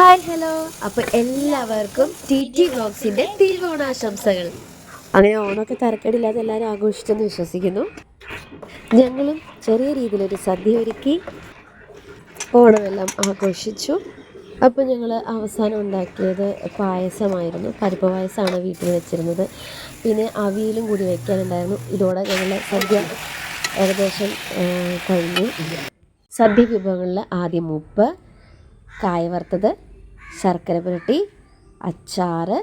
Hi hello. അപ്പോൾ എല്ലാവർക്കും T T ബ്ലോഗ്സിന്റെ തിരുവോണാശംസകൾ അങ്ങനെ ഓണമൊക്കെ തരക്കേടില്ലാതെ എല്ലാവരും ആഘോഷിച്ചെന്ന് വിശ്വസിക്കുന്നു. ഞങ്ങളും ചെറിയ രീതിയിലൊരു സദ്യ ഒരുക്കി ഓണമെല്ലാം ആഘോഷിച്ചു. അപ്പോൾ ഞങ്ങൾ അവസാനം ഉണ്ടാക്കിയത് പായസമായിരുന്നു. പരിപ്പ് പായസമാണ് വീട്ടിൽ വെച്ചിരുന്നത്. പിന്നെ അവിയലും കൂടി വയ്ക്കാനുണ്ടായിരുന്നു ഇതോടെ ഞങ്ങൾ സദ്യ ഏകദേശം കഴിഞ്ഞു. സദ്യ വിഭവങ്ങളിൽ ആദ്യം ഉപ്പ് കായ വറുത്തത് ശർക്കര പുരട്ടി അച്ചാറ്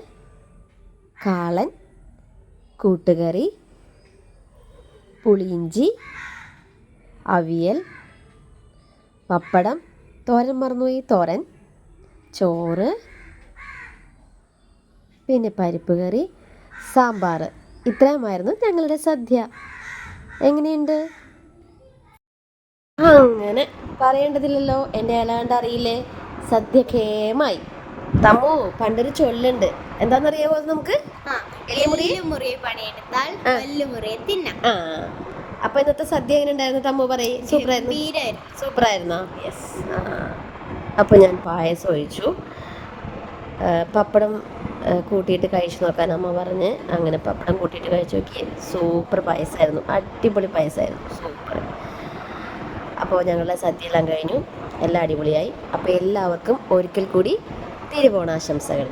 കാളൻ കൂട്ടുകറി പുളിയിഞ്ചി അവിയൽ പപ്പടം തോരൻ മറന്നുപോയി തോരൻ ചോറ് പിന്നെ പരിപ്പ് കറി സാമ്പാർ. ഇത്രയുമായിരുന്നു ഞങ്ങളുടെ സദ്യ. എങ്ങനെയുണ്ട്? അങ്ങനെ പറയേണ്ടതില്ലല്ലോ. എന്റെ അലാണ്ട് അറിയില്ലേ? സദ്യ കേമായി തമ്മു പണ്ടൊരു ചൊല്ലുണ്ട്. എന്താണെന്നറിയാമോ നമുക്ക്? ആ. അപ്പൊ ഇന്നത്തെ സദ്യ എങ്ങനെ ഉണ്ടായിരുന്നു? തമ്മു പറയും. സൂപ്പറായിരുന്നു. സൂപ്പറായിരുന്നോ? യെസ് അപ്പൊ ഞാൻ പായസം ഒഴിച്ചു. പപ്പടം കൂട്ടിയിട്ട് കഴിച്ചു നോക്കാൻ അമ്മ പറഞ്ഞ്. അങ്ങനെ പപ്പടം കൂട്ടിയിട്ട് കഴിച്ചു നോക്കി. സൂപ്പർ പായസമായിരുന്നു അടിപൊളി പായസമായിരുന്നു സൂപ്പർ. അപ്പോൾ ഞങ്ങളുടെ സദ്യയെല്ലാം കഴിഞ്ഞു. എല്ലാം അടിപൊളിയായി. അപ്പോൾ എല്ലാവർക്കും ഒരിക്കൽ കൂടി തിരുവോണാശംസകൾ.